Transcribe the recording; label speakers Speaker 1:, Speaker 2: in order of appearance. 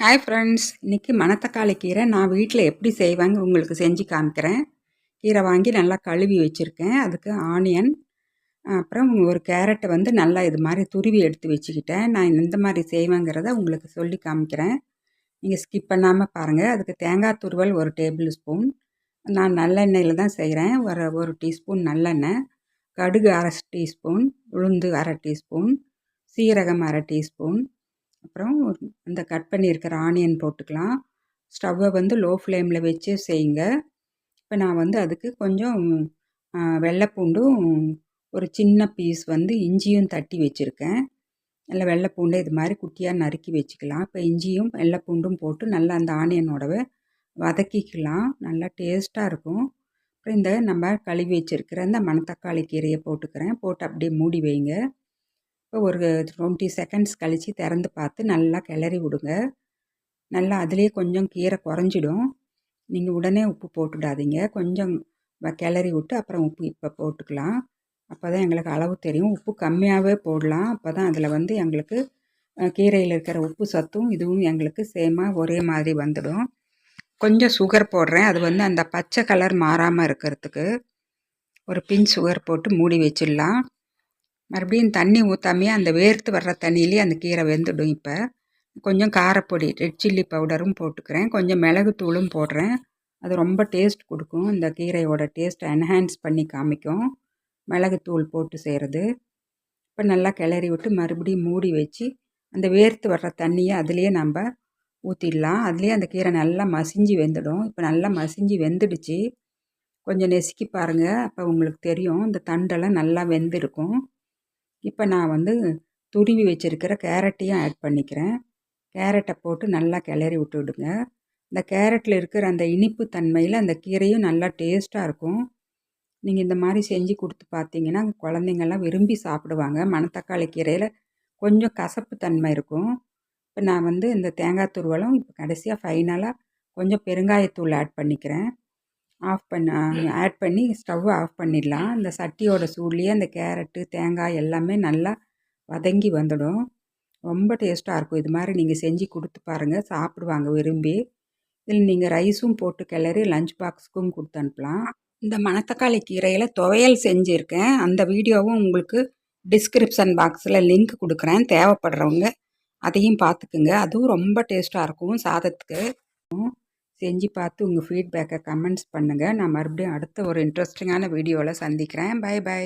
Speaker 1: Hi friends இன்றைக்கி மணத்தக்காளி கீரை நான் வீட்டில் எப்படி செய்வாங்க உங்களுக்கு செஞ்சு காமிக்கிறேன். கீரை வாங்கி நல்லா கழுவி வச்சுருக்கேன். அதுக்கு ஆனியன் அப்புறம் ஒரு கேரட்டை வந்து நல்லா இது மாதிரி துருவி எடுத்து வச்சுக்கிட்டேன். நான் இந்த மாதிரி செய்வேங்கிறத உங்களுக்கு சொல்லி காமிக்கிறேன். நீங்கள் ஸ்கிப் பண்ணாமல் பாருங்கள் அதுக்கு தேங்காய் துருவல் ஒரு டேபிள் ஸ்பூன் நான் நல்லெண்ணெயில் தான் செய்கிறேன் ஒரு ஒரு டீஸ்பூன் நல்லெண்ணெய் கடுகு அரை டீஸ்பூன் உளுந்து அரை டீஸ்பூன் சீரகம் அரை டீஸ்பூன் அப்புறம் இந்த கட் பண்ணியிருக்கிற ஆனியன் போட்டுக்கலாம். ஸ்டவ்வை வந்து லோ ஃப்ளேமில் வச்சு செய்யுங்க. இப்போ நான் வந்து அதுக்கு கொஞ்சம் வெள்ளைப்பூண்டும் ஒரு சின்ன பீஸ் வந்து இஞ்சியும் தட்டி வச்சுருக்கேன். நல்லா வெள்ளைப்பூண்டை இது மாதிரி குட்டியாக நறுக்கி வச்சுக்கலாம். இப்போ இஞ்சியும் வெள்ளைப்பூண்டும் போட்டு நல்லா அந்த ஆனியனோடவே வதக்கிக்கலாம். நல்லா டேஸ்ட்டாக இருக்கும். அப்புறம் இந்த நம்ம கழுவி வச்சுருக்கிற இந்த மணத்தக்காளி கீரையை போட்டுக்கிறேன். போட்டு அப்படியே மூடி வைங்க. ஒரு டுவெண்ட்டி செகண்ட்ஸ் கழித்து திறந்து பார்த்து நல்லா கிளறி விடுங்க. நல்லா அதுலேயே கொஞ்சம் கீரை குறைஞ்சிடும். நீங்கள் உடனே உப்பு போட்டுடாதீங்க. கொஞ்சம் கிளறி விட்டு அப்புறம் உப்பு இப்போ போட்டுக்கலாம். அப்போ தான் எங்களுக்கு அளவு தெரியும். உப்பு கம்மியாகவே போடலாம். அப்போ தான் அதில் வந்து எங்களுக்கு கீரையில் இருக்கிற உப்பு சத்தும் இதுவும் எங்களுக்கு சேமாக ஒரே மாதிரி வந்துடும். கொஞ்சம் சுகர் போடுறேன். அது வந்து அந்த பச்சை கலர் மாறாமல் இருக்கிறதுக்கு ஒரு பின் சுகர் போட்டு மூடி வச்சிடலாம். மறுபடியும் தண்ணி ஊற்றாமையே அந்த வேர்த்து வர்ற தண்ணியிலே அந்த கீரை வெந்துடும் இப்போ. கொஞ்சம் காரப்பொடி ரெட் சில்லி பவுடரும் போட்டுக்கிறேன். கொஞ்சம் மிளகுத்தூளும் போடுறேன். அது ரொம்ப டேஸ்ட் கொடுக்கும். இந்த கீரையோட டேஸ்ட் என்ஹான்ஸ் பண்ணி காமிக்கும். மிளகுத்தூள் போட்டு செய்கிறது இப்போ நல்லா கிளறி விட்டு மறுபடியும் மூடி வச்சு அந்த வேர்த்து வர்ற தண்ணியை அதுலேயே நம்ம ஊற்றிடலாம் அதுலேயே அந்த கீரை நல்லா மசிஞ்சு வெந்துடும். இப்போ நல்லா மசிஞ்சு வெந்துடுச்சு. கொஞ்சம் நெசுக்கி பாருங்கள் அப்போ உங்களுக்கு தெரியும். இந்த தண்டெல்லாம் நல்லா வெந்திருக்கும். இப்போ நான் வந்து துருவி வச்சுருக்கிற கேரட்டையும் ஆட் பண்ணிக்கிறேன். கேரட்டை போட்டு நல்லா கிளறி விட்டுவிடுங்க இந்த கேரட்டில் இருக்கிற அந்த இனிப்பு தன்மையில் அந்த கீரையும் நல்லா டேஸ்ட்டாக இருக்கும். நீங்கள் இந்த மாதிரி செஞ்சு கொடுத்து பார்த்தீங்கன்னா குழந்தைங்கள்லாம் விரும்பி சாப்பிடுவாங்க. மணத்தக்காளி கீரையில் கொஞ்சம் கசப்பு தன்மை இருக்கும். இப்போ நான் வந்து இந்த தேங்காய் துருவலும் இப்போ கடைசியாக ஃபைனலாக கொஞ்சம் பெருங்காயத்தூள் ஆட் பண்ணிக்கிறேன். ஆஃப் பண்ண ஆட் பண்ணி ஸ்டவ்வை ஆஃப் பண்ணிடலாம். இந்த சட்டியோட சூட்லேயே அந்த கேரட்டு தேங்காய் எல்லாமே நல்லா வதங்கி வந்துடும். ரொம்ப டேஸ்ட்டாக இருக்கும். இது மாதிரி நீங்கள் செஞ்சு கொடுத்து பாருங்கள் சாப்பிடுவாங்க விரும்பி. இதில் நீங்கள் ரைஸும் போட்டு கிளறி லஞ்ச் பாக்ஸுக்கும் கொடுத்து அனுப்பலாம். இந்த மணத்தக்காளி கீரையில் துவையல் செஞ்சுருக்கேன். அந்த வீடியோவும் உங்களுக்கு டிஸ்கிரிப்ஷன் பாக்ஸில் லிங்க் கொடுக்குறேன். தேவைப்படுறவங்க அதையும் பார்த்துக்குங்க அதுவும் ரொம்ப டேஸ்ட்டாக இருக்கும் சாதத்துக்கு. செஞ்சு பார்த்து உங்கள் ஃபீட்பேக்கை கமெண்ட்ஸ் பண்ணுங்கள் நான் மறுபடியும் அடுத்த ஒரு இன்ட்ரெஸ்டிங்கான வீடியோவில் சந்திக்கிறேன். By by